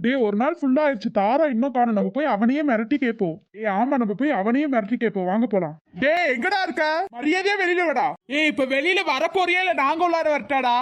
டேய் ஒரு நாள் ஃபுல்லா ஆயிடுச்சு. தாரா இன்னும் காணும். நம்ம போய் அவனையே மிரட்டி கேட்போம். ஏ ஆமா நம்ம போய் அவனையே மிரட்டி கேட்போம். வாங்க போலாம். டேய் எங்கடா இருக்க? மரியாதையா வெளியில வாடா. ஏ இப்ப வெளியில வரப்போறியா? இல்ல நாங்க உள்ளார வரட்டாடா?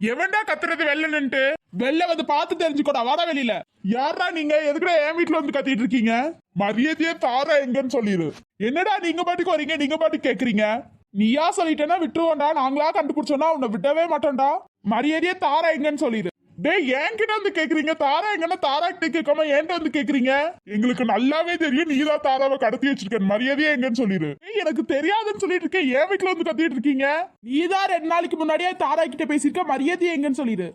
எவன்டா கத்துறது வெளில வெளில வந்து பார்த்து தெரிஞ்சுக்கோடா. வாடா வெளியில. யாரா நீங்க? எதுக்குடா என் வீட்டுல வந்து கத்திட்டு இருக்கீங்க? மரியாதையே தாரா எங்கன்னு சொல்லிடு என்னடா நீங்க பாட்டுக்கு வரீங்க? நீங்க பாட்டுக்கு கேக்குறீங்க? நீயா சொல்லிட்டேன்னா விட்டுருவோம்டா. நாங்களா கண்டுபிடிச்சோம்னா உன்னை விட்டவே மாட்டோம்டா. மரியாதையே தாரா எங்கன்னு சொல்லிடு டேய் என்கிட்ட வந்து கேக்குறீங்க? தாரா எங்கன்னா தாரா கிட்ட கேட்காம என்கிட்ட வந்து கேக்குறீங்க? எங்களுக்கு நல்லாவே தெரியும் நீதான் தாராவை கடத்தி வச்சிருக்க மரியாதையே எங்கன்னு சொல்லிடு எனக்கு தெரியாதுன்னு சொல்லிட்டு இருக்கேன் என் வீட்டுல வந்து கத்திட்டு இருக்கீங்க? நீதான் ரெண்டு நாளைக்கு முன்னாடியே தாரா கிட்ட பேசியிருக்க மரியாதையே எங்கன்னு சொல்லிடு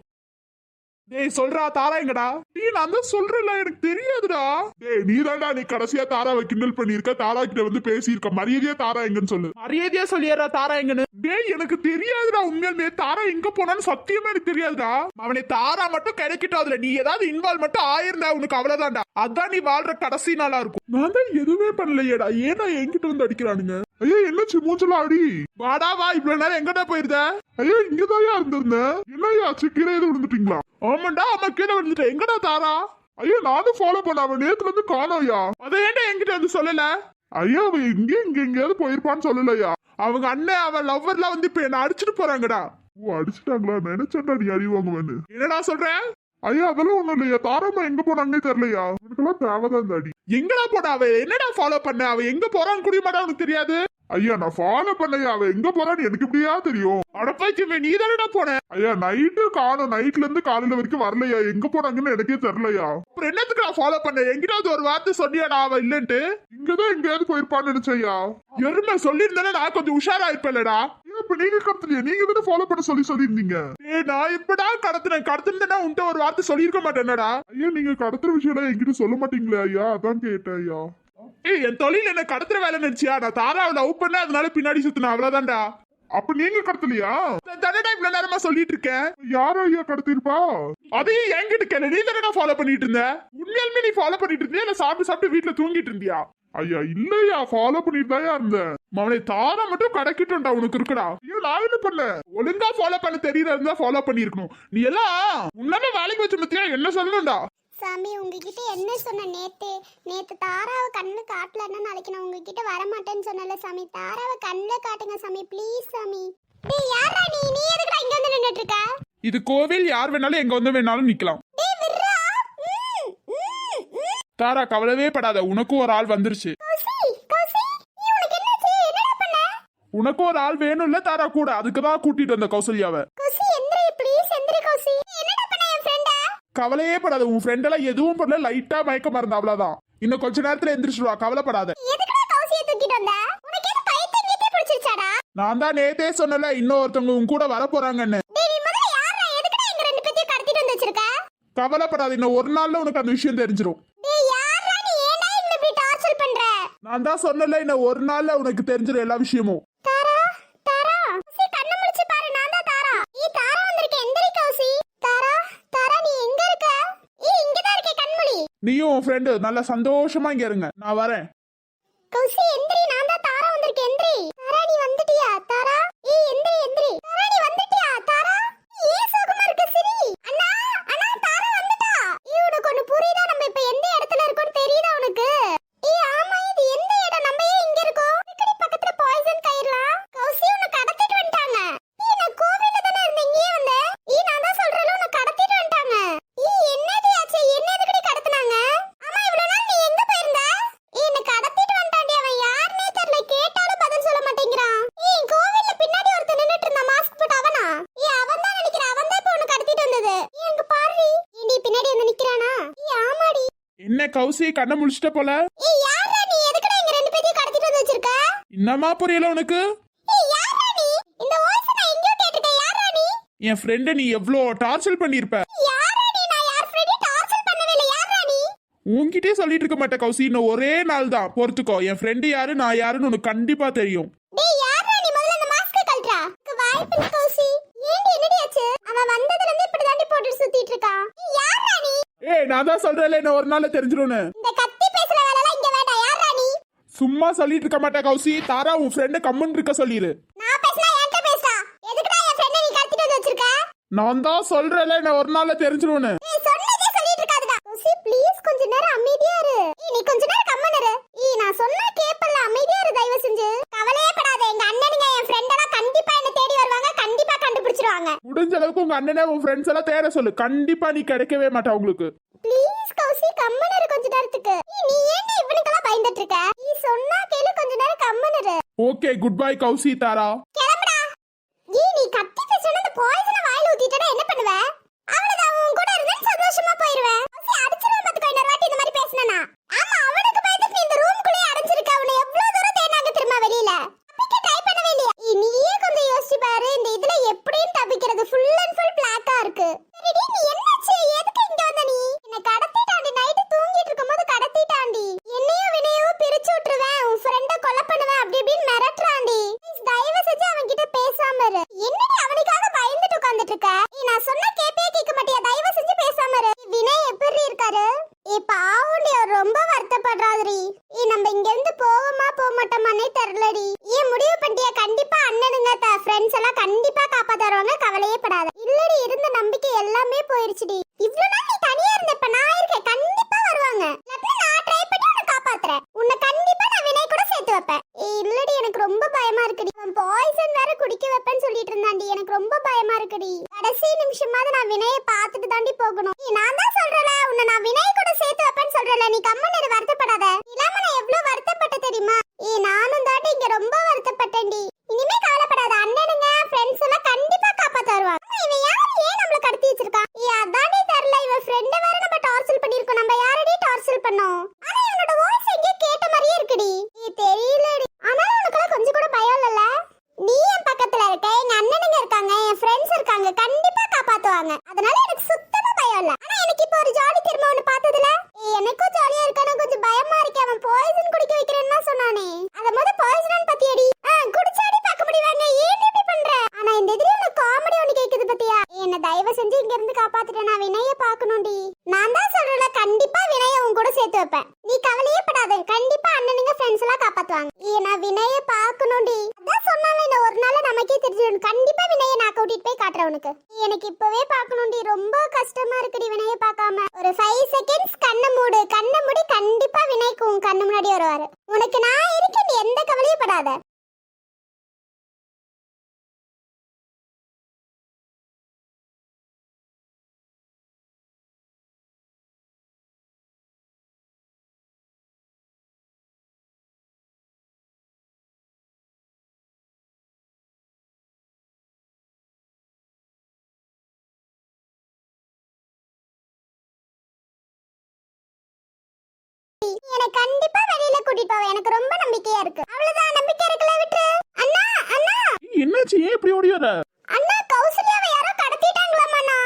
டேய் சொல்றா தாரா எங்கடா? நீ நான் தான் சொல்றேன்ல எனக்கு தெரியாதுடா. டேய் நீதான்டா நீ கடைசியா தாராவை கிண்டல் பண்ணிருக்க தாரா கிட்ட வந்து பேசியிருக்க. மரியாதையா தாரா எங்கன்னு சொல்லு. மரியாதையா சொல்லிடுறா தாரா எங்கன்னு? டேய் எனக்கு தெரியாதுடா உண்மையாலுமே. தாரா எங்க போனான்னு சத்தியமா எனக்கு தெரியாதுடா. அவனை தாரா மட்டும் கிடைக்கட்டும் அதுல நீ ஏதாவது இன்வால்வ் மட்டும் ஆயிருந்தா உனக்கு அவ்வளவுதான்டா. அதான் நீ வாழ்ற கடைசி நாளா இருக்கும். நான் தான் எதுவுமே பண்ணலையேடா. ஏன்டா என்கிட்ட வந்து அடிக்கிறானுங்க? ஐயோ என்னாச்சு மூச்சலா அடி? வாடா வா இவ்வளவு நேரம் எங்கடா போயிருந்த? ஐயோ இங்கதாயா இருந்திருந்தேன் என்னையா கீழே எதுவும் விழுந்துட்டீங்களா? ஆமாண்டா ஆமா கீழே விழுந்துட்டேன் எங்கடா தாரா? ஐயோ நானும் ஃபாலோ பண்ண அவன் நேத்துல இருந்து காணோயா அதை ஏன்டா என்கிட்ட வந்து சொல்லல? ஐயா அவன் இங்க இங்க எங்கேயாவது போயிருப்பான்னு சொல்லலையா? அவங்க அண்ணன் அவன் லவ்வர்லாம் வந்து இப்ப என்ன அடிச்சிட்டு போறாங்கடா. ஓ அடிச்சிட்டாங்களா? நினைச்சேன்டா நீ அறிவாங்குவேன்னு. என்னடா சொல்ற? ஐயா அதெல்லாம் ஒண்ணும் இல்லையா. தாராமா எங்க போனாங்கன்னே தெரியலையா? உனக்கெல்லாம் தேவைதான் இந்த அடி எங்கடா போடா அவ? என்னடா ஃபாலோ பண்ண? அவ எங்க போறான்னு கூட மாட்டா உனக்கு தெரியாது? ஐயா நான் ஃபாலோ பண்ணையா? அவ எங்க போறான்னு எனக்கு இப்படியா தெரியும்? அடப்பாய்க்கு நீ தானடா போன? ஐயா நைட்டு காணும். நைட்ல இருந்து காலையில வரைக்கும் வரலையா? எங்க போனாங்கன்னு எனக்கே தெரியலையா? அப்புறம் என்னத்துக்கு நான் ஃபாலோ பண்ண? எங்கிட்டாவது ஒரு வார்த்தை சொன்னியாடா அவ இல்லன்ட்டு? இங்கதான் எங்கேயாவது போயிருப்பான்னு நினைச்சையா எருமை சொல்லியிருந்தேன்னா நான் கொஞ்சம் உஷாரா இருப்பேன்லடா. இப்ப நீங்க கடத்தலையா நீங்க தானே ஃபாலோ பண்ண சொல்லி சொல்லியிருந்தீங்க? ஏய் நான் இப்படா கடத்தினேன். கடத்தினா உன்ட்ட ஒரு வார்த்தை சொல்லியிருக்க மாட்டேனடா ஐயா நீங்க கடத்துற விஷயம் என்கிட்ட சொல்ல மாட்டீங்களே ஐயா? அதான் கேட்டேன் ஐயா. ஏய் என் தொழில் என்ன கடத்துற வேலை நினைச்சியா? நான் தாராவை லவ் பண்ண அதனால பின்னாடி சுத்தின அவ்வளவுதான்டா. அப்ப நீங்க கடத்தலையா? தானடா இவ்வளவு நேரமா சொல்லிட்டு இருக்கேன்? யாரோ ஐயா கடத்திருப்பா அதையும் என்கிட்ட கேளு. நீ தானே ஃபாலோ பண்ணிட்டு இருந்த? உண்மையாலுமே நீ ஃபாலோ பண்ணிட்டு இருந்தியா? இல்ல சாப்பிட்டு சாப்பிட்டு வீட்டுல தூங்கிட்டு இருந்தியா? ஐயா இல்லையா? ஃபாலோ பண்ணிட்டு தான் இருந்தேன். அவனை தாரா மட்டும் கிடைக்கட்டும்டா உனக்கு இருக்குடா. ஐயோ நான் என்ன பண்ணல? ஒழுங்கா ஃபாலோ பண்ண தெரியல இருந்தா ஃபாலோ பண்ணிருக்கணும் நீ எல்லாம் உன்னால வேலைக்கு வச்ச பத்தியா என்ன சொல்லணும்டா? சாமி உங்ககிட்ட என்ன சொன்ன நேத்து நேத்து தாராவை கண்ணு காட்டலன்னா நாளைக்கு நான் உங்ககிட்ட வர மாட்டேன்னு சொன்னல சாமி. தாராவை கண்ணில் காட்டுங்க சாமி ப்ளீஸ் சாமி. டேய் யாரா நீ? நீ எதுக்குடா இங்க வந்து நின்னுட்டு இருக்க? இது கோவில் யார் வேணாலும் எங்க வந்து வேணாலும் நிக்கலாம். தாரா கவலவே படாத உனக்கும் ஒரு ஆள் வந்துருச்சு. உனக்கும் ஒரு ஆள் வேணும்ல தாரா கூட. அதுக்கு தான் கூட்டிட்டு வந்த கௌசல்யாவை. கவலையே படாத உன் ஃப்ரெண்ட் எல்லாம் எதுவும் பண்ணல லைட்டா மயக்க மருந்து அவ்வளவுதான். இன்னும் கொஞ்ச நேரத்துல எந்திரிச்சிடுவா கவலைப்படாத. நான் தான் நேத்தே சொன்னல இன்னொருத்தவங்க உன் கூட வர போறாங்கன்னு. கவலைப்படாத இன்னும் ஒரு நாள்ல உனக்கு அந்த விஷயம் தெரிஞ்சிரும். நான் தான் சொன்னல இன்னும் ஒரு நாள்ல உனக்கு தெரிஞ்சிரும் எல்லா விஷயமும். தாரா தாரா. கௌசி கண்ணு முழிச்சு பாரு நான் தான் தாரா. நீ தாரா வந்திருக்க எந்திரி கௌசி தாரா தாரா நீ எங்க இருக்க? ஏய் இங்க தான் இருக்கே கண்மணி நீயும் உன் ஃப்ரெண்டு நல்லா சந்தோஷமா இங்க இருங்க. நான் வரேன். கௌசி எந்திரி. கௌசி கண்ணை முழிச்சிட்ட போல. இன்னமா புரியல உனக்கு? என் ஃப்ரெண்டை நீ எவ்வளோ டார்ச்சர் நீ? உன்கிட்டயே சொல்லிட்டு இருக்க மாட்டேன் கௌசி. இன்னும் ஒரே நாள் தான். பொறுத்துக்கோ. என் ஃப்ரெண்டு யாரு நான் யாருன்னு உனக்கு கண்டிப்பா தெரியும். நான் தான் சொல்றேன்ல இன்னும் ஒரு நாள்ல தெரிஞ்சிரும்னு. இந்த கத்தி பேசுற வேலைலாம் இங்க வேண்டாம். யாரா நீ? சும்மா சொல்லிட்டு இருக்க மாட்டேன் கௌசி. தாரா உன் ஃப்ரெண்டை கம்மன் இருக்க சொல்லிடு நான் என்கிட்ட பேசுடா. எதுக்குடா என் ஃப்ரெண்டை நீ கடத்திட்டு வந்து வச்சிருக்க நான் தான் சொல்றேன்ல இன்னும் ஒரு நாள்ல தெரிஞ்சிரும்னு ஏய் சொன்னதே சொல்லிட்டு இருக்காதடா கௌசி அண்ணனை உன் ஃப்ரெண்ட்ஸ் எல்லாம் தேட சொல்லு. கண்டிப்பா நீ கிடைக்கவே மாட்டா உங்களுக்கு ப்ளீஸ் கௌசி கம்மன் இரு கொஞ்ச நேரத்துக்கு. நீ ஏன் இவனுக்கெல்லாம் பயந்துட்டு இருக்க நீ சொன்னா கேளு கொஞ்ச நேரம் கம்மன் இரு ஓகே குட் பை கௌசி தாரா. கிளம்புடா. ஏய் நீ கத்தி பேசுன அந்த பாய்சனை வாயில ஊத்திட்டா என்ன பண்ணுவ? அவ்வளவுதான் உன் கூட இருந்தா சந்தோஷமா போயிருவேன். கௌசி அடிச்சிருவேன் பாத்துக்கோ இன்னொரு வாட்டி இந்த மாதிரி பேசுனா ஆமா அவனுக்கு பயந்துட்டு நீ இந்த ரூம்குள்ளே அடைஞ்சிருக்க. அவனை எவ்வளவு தூரம் தேடினாங்க திரும்ப வெளியில? நான் சொன்ன கேப்பே கேட்க மாட்டியா? தயவு செஞ்சு பேசாம இரு. வினய் எப்படி இருக்காரு? இப்ப பாவுண்டி ரொம்ப வருத்தப்படுறாதுரி ஏ நம்ம இங்க இருந்து போவோமா போக மாட்டோமானே தெரியலடி. ஏன் முடிவு பண்ணிட்டியா? கண்டிப்பா அண்ணனுங்க ஃப்ரெண்ட்ஸ் எல்லாம் கண்டிப்பா காப்பாத்துறவங்க கவலையே படாத. இல்லடி இருந்த நம்பிக்கை எல்லாமே போயிருச்சுடி. இவ்வளவு நாள் நீ தனியா இருந்த இப்ப நான் இருக்கேன். கண்டிப்பா வருவாங்க இல்லாட்டினா நான் ட்ரை பண்ணி உன்னை காப்பாத்துறேன் உன்னை கண்டிப்பா நான் வினய் கூட சேர்த்து வைப்பேன் ஏய் இல்லடி எனக்கு ரொம்ப பயமா இருக்குடி அவன் பாய்சன் வேற குடிக்க வைப்பேன்னு சொல்லிட்டு இருந்தாண்டி எனக்கு ரொம்ப பயமா இருக்குடி கடைசி நிமிஷமாவது நான் வினயை பார்த்துட்டு தாண்டி போகணும் ஏய், நான் தான் சொல்றல உன்னை நான் வினய் கூட சேர்த்து வைப்பேன்னு சொல்றல நீ கம்மன் இரு வருத்தப்படாத இல்லாம நான் எவ்வளவு வருத்தப்பட்ட தெரியுமா ஏய் நானும் தாட்டி இங்க ரொம்ப வருத்தப்பட்டேன்டி. இனிமே கவலைப்படாத அண்ணனுங்க ஃப்ரெண்ட்ஸ் எல்லாம் கண்டிப்பா காப்பாத்த வருவாங்க. இவன் யாரு? ஏன் நம்மள கடத்தி வச்சிருக்கான்? ஏ அதானே தெரியல இவன் ஃப்ரெண்ட் வேற நம்ம டார்ச்சல் பண்ணிருக்கோம் நம்ம யாரடி டார்ச்சல் பண்ணோம்? ஆனா இவனோட வாய்ஸ் எங்க கேட்ட மாதிரியே இருக்குடி. நீ தெரியலடி. ஆனாலும் உனக்குலாம் கொஞ்சம் கூட பயம் இல்லல நீ என் பக்கத்துல இருக்க எங்க அண்ணனுங்க இருக்காங்க என் ஃப்ரெண்ட்ஸ் இருக்காங்க கண்டிப்பா காப்பாத்துவாங்க. அதனால வருவாரு. உனக்கு நான் இருக்கேன் எந்த கவலையும் படாத. எனக்கு கண்டிப்பா வெளியில கூட்டிட்டு போவேன் எனக்கு ரொம்ப நம்பிக்கையா இருக்கு. அவ்வளவுதான். நம்பிக்கை இருக்குல்ல விட்டு. அண்ணா அண்ணா. என்னாச்சு? ஏன் இப்படி ஓடி வர? அண்ணா கௌசல்யாவை யாரோ கடத்திட்டாங்களாமா அண்ணா.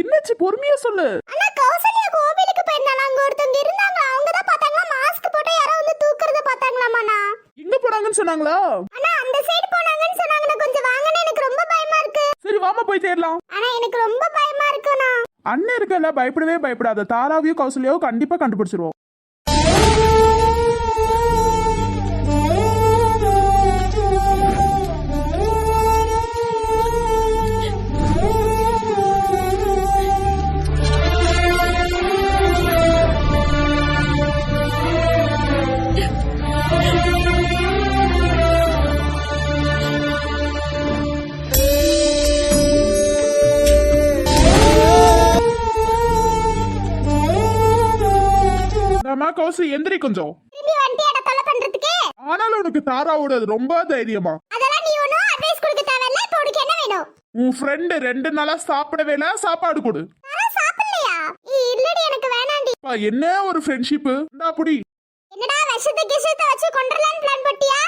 என்னாச்சு? பொறுமையா சொல்லு. அண்ணா கௌசல்யா கோவிலுக்கு போயிருந்தாங்க அங்க ஒருத்தவங்க இருந்தாங்க அவங்க தான் பார்த்தாங்களா? மாஸ்க் போட்டு யாரோ வந்து தூக்குறத பார்த்தாங்களாமா அண்ணா. எங்க போனாங்கன்னு சொன்னாங்களா? அண்ணா அந்த சைடு போனாங்கன்னு சொன்னாங்கண்ணா. கொஞ்சம் வாங்கண்ணா எனக்கு ரொம்ப பயமா இருக்கு. சரி வாமா போய் தேடலாம். ஆனா எனக்கு ரொம்ப பயமா இருக்குண்ணா அண்ணன் இருக்கல பயப்படவே பயப்படாத. தாராவையும் கௌசல்யாவும் கண்டிப்பா கண்டுபிடிச்சிருவோம். கௌசி எந்திரி கொஞ்சம். திரும்பி வந்துட்டு இட தொலை பண்றதுக்கு? ஆனாலும் உனக்கு தாராவோட ரொம்ப தைரியமா. அதெல்லாம் நீ ஒன்றும் அட்வைஸ் கொடுக்க தேவையில்ல இப்போ உனக்கு என்ன வேணும்? உன் ஃப்ரெண்டு ரெண்டு நாளா சாப்பிடவே இல்ல சாப்பாடு கொடு. தர சாப்பிடலையா? ஏய், இல்லடி எனக்கு வேணாண்டி. அப்பா, என்ன ஒரு ஃப்ரெண்ட்ஷிப்பு புடி. என்னடா விஷத்தை கிஷத்தை வச்சு கொண்டுலான்னு பிளான் போட்டியா?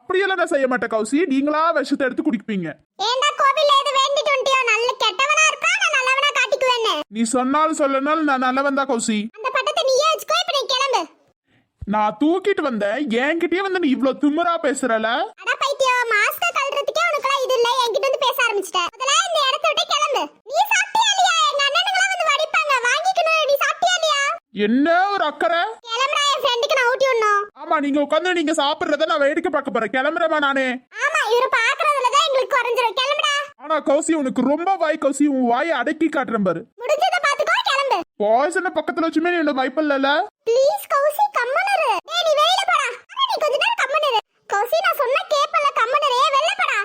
அப்படியெல்லாம் நான் செய்ய மாட்டேன் கௌசி. நீங்களா விஷத்தை எடுத்து குடிப்பீங்க. ஏண்டா கோவில்ல எது வேண்டிட்டு வந்துட்டியோ நல்ல கெட்டவனா இருக்கா நான் நல்லவனா காட்டிக்குவேன்னு? நீ சொன்னாலும் சொல்லனாலும் நான் நல்லவன் தான் கௌசி அந்த பட்டத்தை நீயே வச்சுக்கோ இப்ப நீ கிளம்பு நான் தூக்கிட்டு வந்தேன். என்கிட்டயே வந்து நீ இவ்ளோ திமிரா பேசுறல? அட பைத்தியம் மாஸ்க கழறதுக்கே உனக்குலாம் இது இல்ல. என்கிட்ட வந்து பேச ஆரம்பிச்சிட்ட. முதல்ல இந்த இடத்த விட்டு கிளம்பு. நீ சாப்பிட்டியா இல்லையா? எங்க அண்ணனுங்களாம் வந்து வடிப்பாங்க. வாங்கிக்கணும். நீ சாப்பிட்டியா இல்லையா? என்ன ஒரு அக்கறை? கிளம்புடா. என் ஃப்ரெண்டுக்கு நான் ஊட்டி விடணும். ஆமா நீங்க உட்காந்து நீங்க சாப்பிடுறத நான் வேடிக்கை பார்க்க போறேன். கிளம்புறமா நானே. ஆமா இவரு பாக்குறதுல தான் எங்களுக்கு குறைஞ்சிரும். கிளம்புடா. ஆனா கௌசி உனக்கு ரொம்ப வாய் கௌசி உன் வாயை அடக்கி காட்டுறேன் பாரு. பாய்சன பக்கத்துல வச்சுமே நீ என்ன பயப்படல ப்ளீஸ் கௌசி கம்மனு இரு. நீ வெளியில போடா நீ கொஞ்ச நேரம் கம்மனு கௌசி நான் சொன்ன கேப்பல கம்மனு இரு. போடா